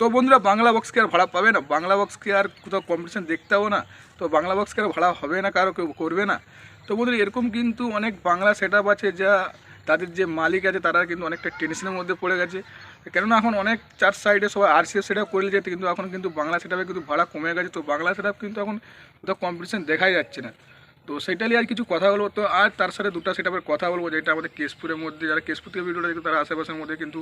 তো বন্ধুরা, বাংলা বক্সকে আর ভাড়া পাবে না। বাংলা বক্সকে আর কোথাও কম্পিটিশন দেখতে হবে না। তো বাংলা বক্সকে আর ভাড়া হবে না, কারও কেউ করবে না। তো বন্ধুরা, এরকম কিন্তু অনেক বাংলা সেট আছে যা তাদের যে মালিক আছে, তারা কিন্তু অনেকটা টেনশনের মধ্যে পড়ে গেছে। কেননা এখন অনেক চার সাইডে সবাই আরসিএস সেট করে যেতে কিন্তু এখন কিন্তু বাংলা সেট কিন্তু ভাড়া কমে গেছে। তো বাংলা সেট কিন্তু এখন কোথাও কম্পিটিশন দেখাই যাচ্ছে না। তো সেটা নিয়ে আর কিছু কথা বলব। তো আর তার সাথে দুটো সেটাপের কথা বলব, যেটা আমাদের কেশপুরের মধ্যে, যারা কেশপুর থেকে ভিডিওটা দেখে তারা আশেপাশের মধ্যে কিন্তু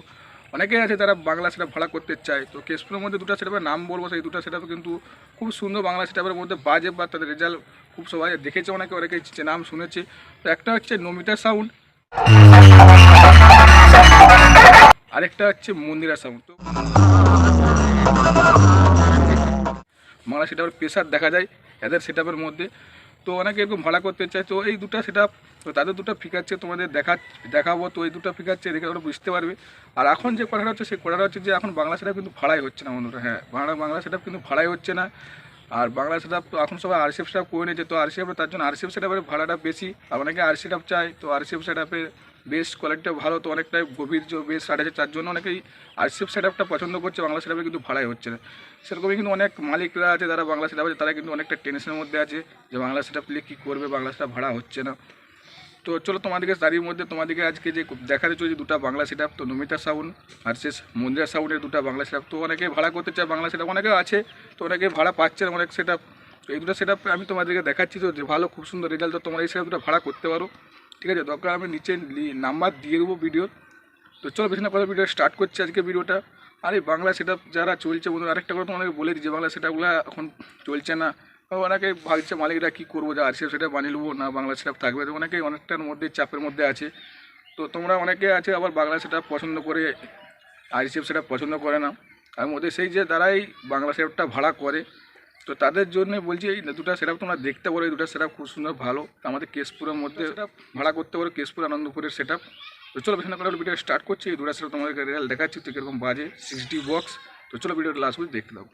অনেকেই আছে তারা বাংলা সেটা ভাড়া করতে চায়। তো কেশপুরের মধ্যে দুটো সেটাপের নাম বলব, সেই দুটো সেটাপে কিন্তু খুব সুন্দর বাংলা সেটাপের মধ্যে বাজে, বা তাদের রেজাল্ট খুব সবাই দেখেছে অনেকে অনেকে নাম শুনেছে। তো একটা হচ্ছে নমিতা সাউন্ড। আরেকটা হচ্ছে মন্দিরা সাউন্ড। তো বাংলা সেটাপের প্রেশার দেখা যায়, এদের সেটাপের মধ্যে তো অনেকে এরকম ভাড়া করতে চায়, তো এই দুটা সেটা, তো তাদের দুটো ফিকাচ্ছে তোমাদের দেখা, দেখাবো, তো এই দুটো ফিকাচ্ছে দেখে ওরা বুঝতে পারবে। আর এখন যে কথাটা হচ্ছে, সেই কথাটা হচ্ছে যে এখন বাংলা সেটা কিন্তু ভাড়াই হচ্ছে না বন্ধুরা হ্যাঁ বাংলা বাংলা সেটা কিন্তু ভাড়াই হচ্ছে না। আর বাংলা সেটা তো এখন সবাই আর আরসিএফ সেটা করে নিয়েছে, তো আর আরসিএফ তার জন্য আর আরসিএফ সেটাপের ভাড়াটা বেশি। আর অনেকে আরসিএফ চায়, তো আর আরসিএফ সেটাপের বেশ কোয়ালিটিটা ভালো, তো অনেকটাই গভীর বেশ সাড়ে আছে, তার জন্য অনেকেই আরসিএফ সেটআপটা পছন্দ করছে, বাংলা সেটআপে কিন্তু ভাড়াই হচ্ছে না। সেরকমই কিন্তু অনেক মালিকরা আছে, যারা বাংলা সেটআপ আছে, তারা কিন্তু অনেকটা টেনশনের মধ্যে আছে যে বাংলা সেটআপ নিয়ে কী করবে, বাংলা সেটআপ ভাড়া হচ্ছে না। তো চলো তোমাদেরকে, তারই মধ্যে তোমাদেরকে আজকে যে দেখাতে চলেছে দুটো বাংলা সেটআপ তো নমিতা সাউন্ড আর শেষ মন্দিরা সাউন্ডের দুটো বাংলা সেটআপ তো অনেকে ভাড়া করতে চায় বাংলা সেটআপ অনেকে আছে, তো অনেকে ভাড়া পাচ্ছে না অনেক সেটআপ তো এই দুটো সেটআপ আমি তোমাদেরকে দেখাচ্ছি, তো যে ভালো, খুব সুন্দর রেজাল্ট তো তোমরা এই সেটআপ দুটো ভাড়া করতে পারো। ঠিক আছে দরকার আমি নিচে নাম্বার দিয়ে দেবো ভিডিও তো চলো, বেশি না কথা ভিডিও স্টার্ট করছি আজকে ভিডিওটা আর এই বাংলা সেটা যারা চলছে বন্ধু আরেকটা কথা তোমাদেরকে বলে যে বাংলা সেটাগুলো এখন চলছে না। অনেকে ভাবছে, মালিকরা কী করব, যে আরসিএফ সেটা বানিয়ে নেব, না বাংলা সেটা থাকবে। তো অনেকেই অনেকটার মধ্যে, চাপের মধ্যে আছে। তো তোমরা অনেকে আছে, আবার বাংলা সেটা পছন্দ করে, আর আরসিএফ সেটা পছন্দ করে না। তার মধ্যে সেই যে তারাই বাংলা সেটটা ভাড়া করে তো তাদের জন্য বলছি এই দুটো সেরাপ তোমরা দেখতে পারো এই দুটো সেরাপ খুব সুন্দর ভালো। আমাদের কেশপুরের মধ্যে ভাড়া করতে পারো কেশপুর আনন্দপুরের সেটআপ। তো চলো বেশি না করে ভিডিও স্টার্ট করছি এই দুটো সেরাপ তোমাদেরকে রেজাল্ট দেখাচ্ছি তো কীরকম বাজে সিক্সটি বক্স তো চলো ভিডিওটা লাস্ট পর্যন্ত দেখতে দাও